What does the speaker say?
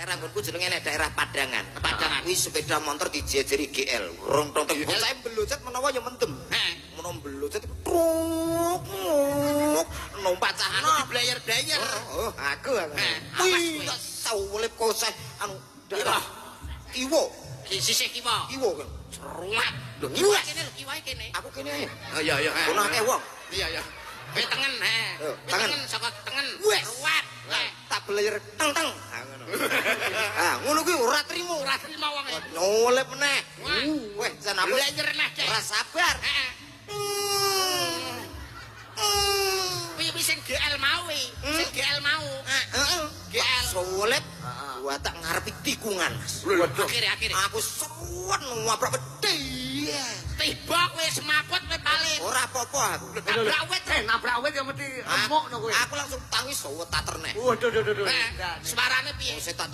daerah nggonku jenenge nek daerah Padangan. Padangan. Kuwi sepeda motor dijejeri GL. Rong tong tong. GL? Bocah mbelucet menawa ya mendem. Heh. Menawa mbelucet truk numpak cah Anu di blayer-blayer. Oh, aku aku. Eh, Wih, awas, tak saulip koseh anu Iya. Iwo, Ki sisih kiwa. iwo kan. Ruwet. Lho, Kiwa ruwet. kene lho, kiwae kene. Aku kene. Oh iya iya. Kono akeh wong. Iya iya. Kowe tengen, he. Tangan. tengen saka tengen. Heh. Tak belajar teng teng. Ah ngono. Ora trimo. Ora trima wong e. Nyolep meneh. Wah. Weh, jan aku Blayer neh, Dek. ora sabar. Heeh. Hmm. Hmm. Wis sing GL mau wi. Sing GL mau. Heeh. GL. Solep. Gua tak ngarepi tikungan. Akhire akhire. Aku suwen ngabrak pedhe. Tiba kowe semaput kowe balik. Ora apa-apa aku. Nabrak wit. Eh, nabrak wit ya mesti Aku, remuk no kowe. aku langsung tangi sawo tak terneh. Waduh, duh, duh, duh. Eh, Suarane piye? Wis tak